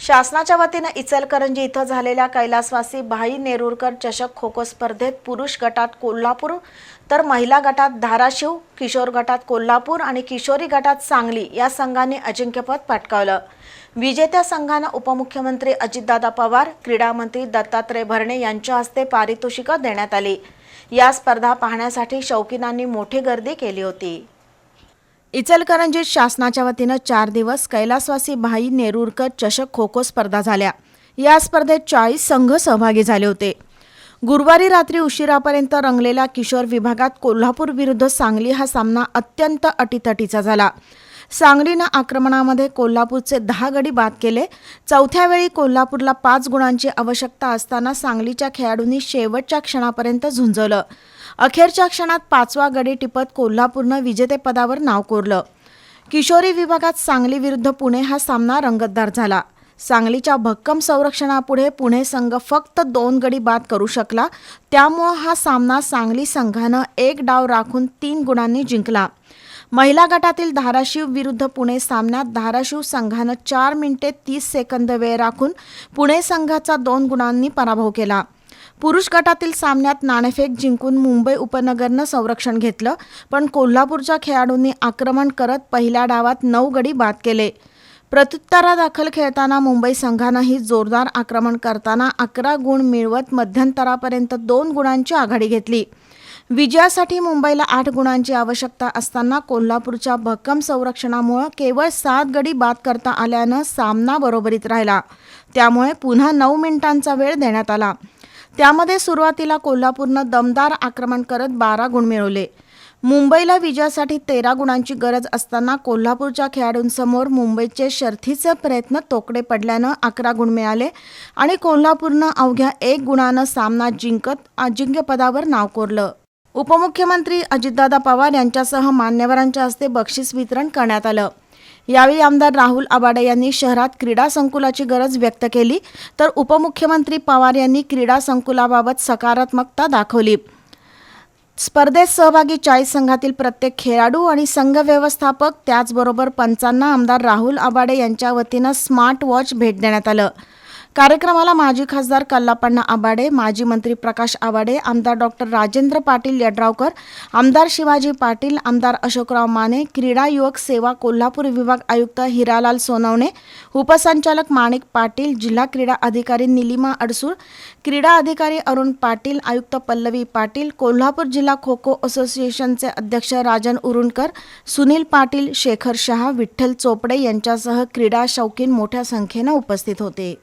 शासनाच्या वतीनं इचलकरंजी इथं झालेल्या कैलासवासी भाई नेरुरकर चषक खो खो स्पर्धेत पुरुष गटात कोल्हापूर तर महिला गटात धाराशिव किशोर गटात कोल्हापूर आणि किशोरी गटात सांगली या संघांनी अजिंक्यपद पटकावलं. विजेत्या संघांना उपमुख्यमंत्री अजितदादा पवार क्रीडा मंत्री दत्तात्रय भरणे यांच्या हस्ते पारितोषिकं देण्यात आली. या स्पर्धा पाहण्यासाठी शौकीनांनी मोठी गर्दी केली होती. इचलकरंजीत शासनाच्या वतीनं चार दिवस कैलासवासी भाई नेरूरकर चषक खो खो स्पर्धा झाल्या. या स्पर्धेत चाळीस संघ सहभागी झाले होते. गुरुवारी रात्री उशिरापर्यंत रंगलेल्या किशोर विभागात कोल्हापूर विरुद्ध सांगली हा सामना अत्यंत अटीतटीचा झाला. सांगलीनं आक्रमणामध्ये कोल्हापूरचे दहा गडी बाद केले. चौथ्या वेळी कोल्हापूरला पाच गुणांची आवश्यकता असताना सांगलीच्या खेळाडूंनी शेवटच्या क्षणापर्यंत झुंजवलं. अखेरच्या क्षणात पाचवा गडी टिपत कोल्हापूरनं विजेतेपदावर नाव कोरलं. किशोरी विभागात सांगली विरुद्ध पुणे हा सामना रंगतदार झाला. सांगलीच्या भक्कम संरक्षणापुढे पुणे संघ फक्त दोन गडी बाद करू शकला. त्यामुळं हा सामना सांगली संघानं एक डाव राखून तीन गुणांनी जिंकला. महिला गटातील धाराशिव विरुद्ध पुणे सामन्यात धाराशिव संघानं चार मिनिटे तीस सेकंद वेळ राखून पुणे संघाचा दोन गुणांनी पराभव केला. पुरुष गटातील सामन्यात नाणेफेक जिंकून मुंबई उपनगरनं संरक्षण घेतलं पण कोल्हापूरच्या खेळाडूंनी आक्रमण करत पहिल्या डावात नऊ गडी बाद केले. प्रत्युत्तरादाखल खेळताना मुंबई संघानंही जोरदार आक्रमण करताना अकरा गुण मिळवत मध्यंतरापर्यंत दोन गुणांची आघाडी घेतली. विजयासाठी मुंबईला आठ गुणांची आवश्यकता असताना कोल्हापूरच्या भक्कम संरक्षणामुळं केवळ सात गडी बाद करता आल्यानं सामना बरोबरीत राहिला. त्यामुळे पुन्हा नऊ मिनिटांचा वेळ देण्यात आला. त्यामध्ये सुरुवातीला कोल्हापूरनं दमदार आक्रमण करत बारा गुण मिळवले. मुंबईला विजयासाठी तेरा गुणांची गरज असताना कोल्हापूरच्या खेळाडूंसमोर मुंबईचे शर्थीचे प्रयत्न तोकडे पडल्यानं अकरा गुण मिळाले आणि कोल्हापूरनं अवघ्या एक गुणानं सामना जिंकत अजिंक्यपदावर नाव कोरलं. उपमुख्यमंत्री अजितदादा पवार यांच्यासह मान्यवरांच्या हस्ते बक्षीस वितरण करण्यात आलं. यावेळी आमदार राहुल आबाडे यांनी शहरात क्रीडा संकुलाची गरज व्यक्त केली तर उपमुख्यमंत्री पवार यांनी क्रीडा संकुलाबाबत सकारात्मकता दाखवली. स्पर्धेत सहभागी चाळीस संघातील प्रत्येक खेळाडू आणि संघ व्यवस्थापक त्याचबरोबर पंचांना आमदार राहुल आबाडे यांच्या वतीनं स्मार्ट वॉच भेट देण्यात आलं. कार्यक्रमाला माजी खासदार कल्लापण्णा आबाडे माजी मंत्री प्रकाश आबाडे आमदार डॉक्टर राजेंद्र पाटील यड्रावकर आमदार शिवाजी पाटील आमदार अशोकराव माने क्रीडा युवक सेवा कोल्हापूर विभाग आयुक्त हिरालाल सोनवणे उपसंचालक माणिक पाटील जिल्हा क्रीडा अधिकारी निलिमा अडसूळ क्रीडा अधिकारी अरुण पाटील आयुक्त पल्लवी पाटील कोल्हापूर जिल्हा खो खो असोसिएशनचे अध्यक्ष राजन उरुणकर सुनील पाटील शेखर शहा विठ्ठल चोपडे यांच्यासह क्रीडा शौकीन मोठ्या संख्येनं उपस्थित होते.